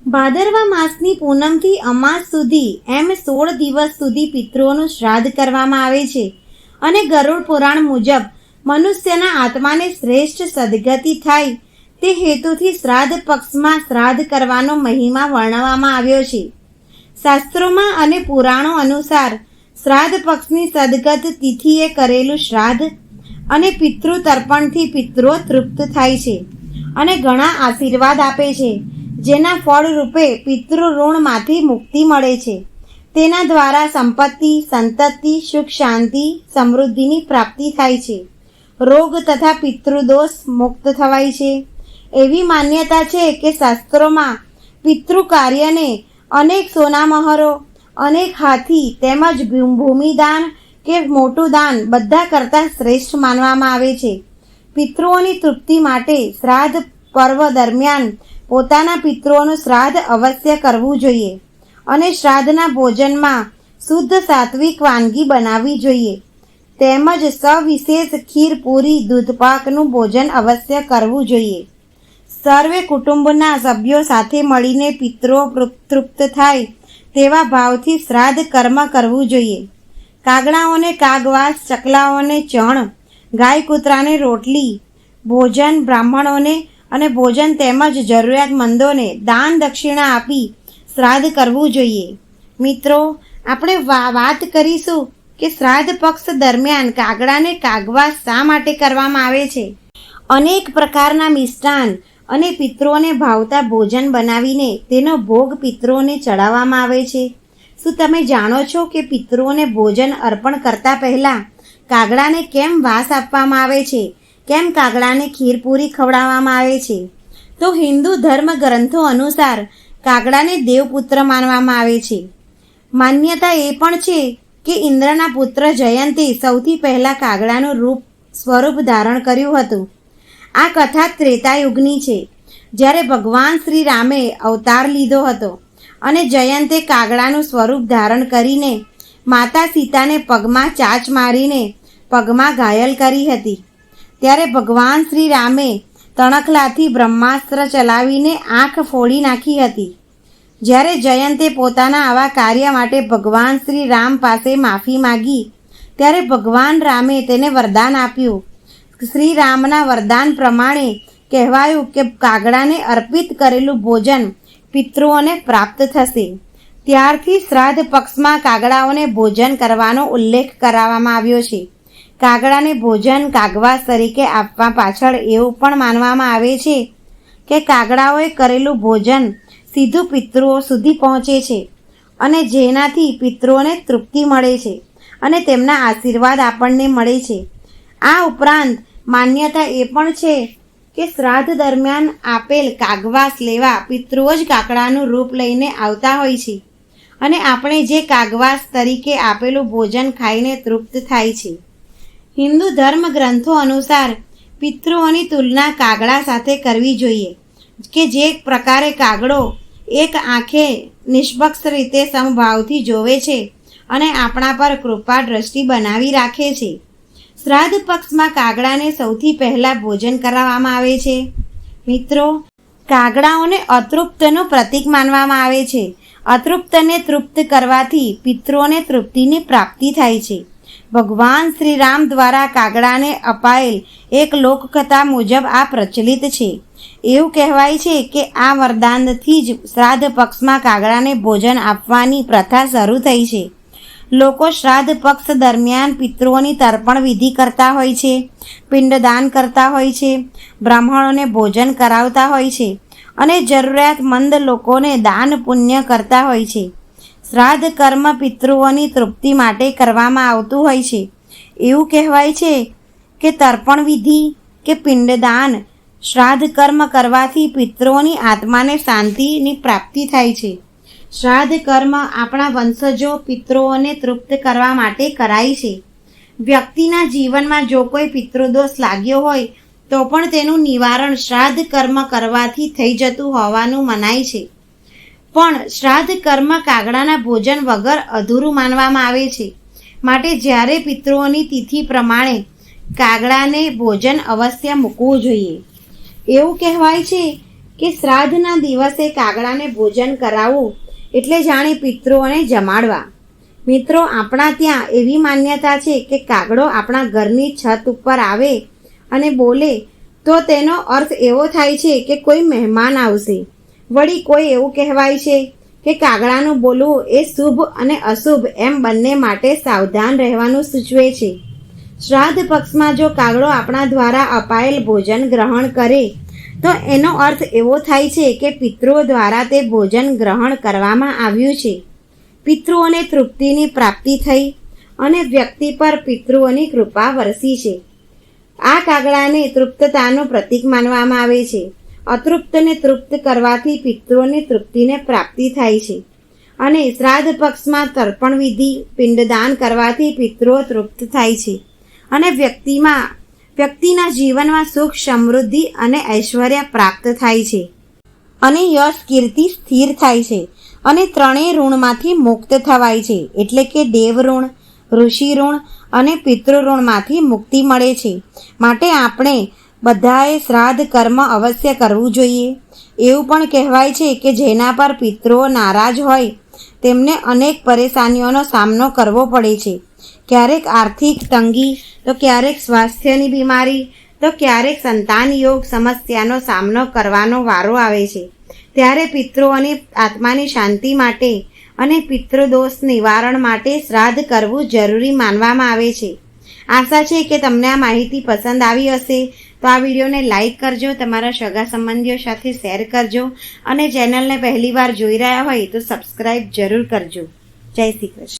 ભાદરવા માસની પૂનમથી અમાસ સુધી એમ સોળ દિવસ સુધી પિતૃઓનું શ્રાદ્ધ કરવામાં આવે છે અને ગરુડ પુરાણ મુજબ મનુષ્યના આત્માને શ્રેષ્ઠ સદગતિ થાય તે હેતુથી શ્રાદ્ધ પક્ષમાં શ્રાદ્ધ કરવાનો મહિમા વર્ણવવામાં આવ્યો છે. શાસ્ત્રોમાં અને પુરાણો અનુસાર શ્રાદ્ધ પક્ષની સદગત તિથિએ કરેલું શ્રાદ્ધ અને પિતૃ તર્પણથી પિતૃઓ તૃપ્ત થાય છે અને ઘણા આશીર્વાદ આપે છે. જેના ફળ રૂપે પિતૃ ઋણમાંથી મુક્તિ મળે છે. તેના દ્વારા સંપત્તિ, સંતતિ, સુખ, શાંતિ, સમૃદ્ધિની પ્રાપ્તિ થાય છે. રોગ તથા પિતૃદોષ મુક્ત થવાય છે. એવી માન્યતા છે કે શાસ્ત્રોમાં પિતૃ કાર્યને અનેક સોનામહરો, અનેક હાથી તેમજ ભૂમિદાન કે મોટું દાન બધા કરતાં શ્રેષ્ઠ માનવામાં આવે છે. પિતૃઓની તૃપ્તિ માટે શ્રાદ્ધ પર્વ દરમિયાન પોતાના પિતૃઓનું શ્રાદ્ધ અવશ્ય કરવું જોઈએ અને શ્રાદ્ધના ભોજનમાં શુદ્ધ સાત્વિક વાનગી બનાવવી જોઈએ. તેમજ સવિશેષ ખીર, પૂરી દૂધપાકનું ભોજન અવશ્ય કરવું જોઈએ. સર્વે કુટુંબના સભ્યો સાથે મળીને પિતૃઓ તૃપ્ત થાય તેવા ભાવથી શ્રાદ્ધ કર્મ કરવું જોઈએ. કાગડાઓને કાગવાસ, ચકલાઓને ચણ ગાય કૂતરાને રોટલી, ભોજન બ્રાહ્મણોને અને ભોજન તેમજ જરૂરિયાતમંદોને દાન દક્ષિણા આપી શ્રાદ્ધ કરવું જોઈએ. મિત્રો, આપણે વાત કરીશું કે શ્રાદ્ધ પક્ષ દરમિયાન કાગડાને કાગવાસ શા માટે કરવામાં આવે છે? અનેક પ્રકારના મિષ્ટાન અને પિતૃઓને ભાવતા ભોજન બનાવીને તેનો ભોગ પિતૃઓને ચડાવવામાં આવે છે. શું તમે જાણો છો કે પિતૃઓને ભોજન અર્પણ કરતા પહેલા કાગડાને કેમ વાસ આપવામાં આવે છે? કેમ કાગડાને ખીરપૂરી ખવડાવવામાં આવે છે? તો હિન્દુ ધર્મ ગ્રંથો અનુસાર કાગડાને દેવપુત્ર માનવામાં આવે છે. માન્યતા એ પણ છે કે ઇન્દ્રના પુત્ર જયંતે સૌથી પહેલાં કાગડાનું રૂપ સ્વરૂપ ધારણ કર્યું હતું. આ કથા ત્રેતાયુગની છે. જ્યારે ભગવાન શ્રી રામે અવતાર લીધો હતો અને જયંતે કાગડાનું સ્વરૂપ ધારણ કરીને માતા સીતાને પગમાં ચાચ મારીને પગમાં ઘાયલ કરી હતી. ત્યારે ભગવાન શ્રી રામે તણખલાથી બ્રહ્માસ્ત્ર ચલાવીને આંખ ફોડી નાખી હતી. જ્યારે જયંતે પોતાના આવા કાર્ય માટે ભગવાન શ્રી રામ પાસે માફી માગી, ત્યારે ભગવાન રામે તેને વરદાન આપ્યું. શ્રી રામના વરદાન પ્રમાણે કહેવાયું કે કાગડાને અર્પિત કરેલું ભોજન પિતૃઓને પ્રાપ્ત થશે. ત્યારથી શ્રાદ્ધ પક્ષમાં કાગડાઓને ભોજન કરવાનો ઉલ્લેખ કરાવવામાં આવ્યો છે. કાગડાને ભોજન કાગવાસ તરીકે આપવા પાછળ એવું પણ માનવામાં આવે છે કે કાગડાઓએ કરેલું ભોજન સીધું પિતૃઓ સુધી પહોંચે છે અને જેનાથી પિતૃઓને તૃપ્તિ મળે છે અને તેમના આશીર્વાદ આપણને મળે છે. આ ઉપરાંત માન્યતા એ પણ છે કે શ્રાદ્ધ દરમિયાન આપેલ કાગવાસ લેવા પિતૃઓ જ કાકડાનું રૂપ લઈને આવતા હોય છે અને આપણે જે કાગવાસ તરીકે આપેલું ભોજન ખાઈને તૃપ્ત થાય છે. હિન્દુ ધર્મ ગ્રંથો અનુસાર પિતૃઓની તુલના કાગડા સાથે કરવી જોઈએ. કે જે પ્રકારે કાગડો એક આંખે નિષ્પક્ષ રીતે સમભાવથી જોવે છે અને આપણા પર કૃપા દ્રષ્ટિ બનાવી રાખે છે. શ્રાદ્ધ પક્ષમાં કાગડાને સૌથી પહેલાં ભોજન કરાવવામાં આવે છે. મિત્રો, કાગડાઓને અતૃપ્તનું પ્રતીક માનવામાં આવે છે. અતૃપ્તને તૃપ્ત કરવાથી પિતૃઓને તૃપ્તિની પ્રાપ્તિ થાય છે. ભગવાન શ્રી રામ દ્વારા કાગડાને અપાયેલ એક લોકકથા મુજબ આ પ્રચલિત છે. એવું કહેવાય છે કે આ વરદાનથી જ શ્રાદ્ધ પક્ષમાં કાગડાને ભોજન આપવાની પ્રથા શરૂ થઈ છે. લોકો શ્રાદ્ધ પક્ષ દરમિયાન પિતૃઓની તર્પણ વિધિ કરતા હોય છે, પિંડદાન કરતા હોય છે, બ્રાહ્મણોને ભોજન કરાવતા હોય છે અને જરૂરિયાતમંદ લોકોને દાન પુણ્ય કરતા હોય છે. શ્રાદ્ધ કર્મ પિતૃઓની તૃપ્તિ માટે કરવામાં આવતું હોય છે. એવું કહેવાય છે કે તર્પણ વિધિ કે પિંડદાન, શ્રાદ્ધ કર્મ કરવાથી પિતૃઓની આત્માને શાંતિની પ્રાપ્તિ થાય છે. શ્રાદ્ધ કર્મ આપણા વંશજો પિતૃઓને તૃપ્ત કરવા માટે કરાય છે. વ્યક્તિના જીવનમાં જો કોઈ પિતૃદોષ લાગ્યો હોય, તો પણ તેનું નિવારણ શ્રાદ્ધ કર્મ કરવાથી થઈ જતું હોવાનું મનાય છે. પણ શ્રાદ્ધ કર્મ કાગડાના ભોજન વગર અધૂરું માનવામાં આવે છે. માટે જ્યારે પિતૃઓની તિથિ પ્રમાણે કાગડાને ભોજન અવશ્ય મૂકવું જોઈએ. એવું કહેવાય છે કે શ્રાદ્ધના દિવસે કાગડાને ભોજન કરાવવું એટલે જાણે પિતૃઓને જમાડવા. મિત્રો, આપણા ત્યાં એવી માન્યતા છે કે કાગડો આપણા ઘરની છત ઉપર આવે અને બોલે તો તેનો અર્થ એવો થાય છે કે કોઈ મહેમાન આવશે. વળી કોઈ એવું કહેવાય છે કે કાગડાનું બોલવું એ શુભ અને અશુભ એમ બંને માટે સાવધાન રહેવાનું સૂચવે છે. શ્રાદ્ધ પક્ષમાં જો કાગડો આપણા દ્વારા અપાયેલ ભોજન ગ્રહણ કરે, તો એનો અર્થ એવો થાય છે કે પિતૃઓ દ્વારા તે ભોજન ગ્રહણ કરવામાં આવ્યું છે. પિતૃઓને તૃપ્તિની પ્રાપ્તિ થઈ અને વ્યક્તિ પર પિતૃઓની કૃપા વરસી છે. આ કાગડાને તૃપ્તતાનું પ્રતીક માનવામાં આવે છે. અતૃપ્તને તૃપ્ત કરવાથી પિતૃની તૃપ્તિને પ્રાપ્તિ થાય છે. અને શ્રાદ્ધ પક્ષમાં તર્પણ વિધિ, પિંડદાન કરવાથી પિતૃઓ તૃપ્ત થાય છે. અને વ્યક્તિમાં, વ્યક્તિના જીવનમાં સુખ, સમૃદ્ધિ અને ઐશ્વર્ય પ્રાપ્ત થાય છે. અને યશ, કીર્તિ સ્થિર થાય છે. અને ત્રણેય ઋણમાંથી મુક્ત થવાય છે. એટલે કે દેવ ઋણ ઋષિ ઋણ અને પિતૃ ઋણમાંથી મુક્તિ મળે છે. માટે આપણે બધાએ શ્રાદ્ધ કર્મ અવશ્ય કરવું જોઈએ. એવું પણ કહેવાય છે કે જેના પર પિતૃઓ નારાજ હોય, તેમને અનેક પરેશાનીઓનો સામનો કરવો પડે છે. ક્યારેક આર્થિક તંગી, તો ક્યારેક સ્વાસ્થ્યની બીમારી, તો ક્યારેક સંતાન યોગ સમસ્યાનો સામનો કરવાનો વારો આવે છે. ત્યારે પિતૃઓની આત્માની શાંતિ માટે અને પિતૃદોષ નિવારણ માટે શ્રાદ્ધ કરવું જરૂરી માનવામાં આવે છે. આશા છે કે તમને આ માહિતી પસંદ આવી હશે. તો આ વિડીયોને લાઈક કરજો, તમારા સગા સંબંધીઓ સાથે શેર કરજો અને ચેનલને પહેલીવાર જોઈ રહ્યા હોય તો સબસ્ક્રાઈબ જરૂર કરજો. જય શ્રી કૃષ્ણ.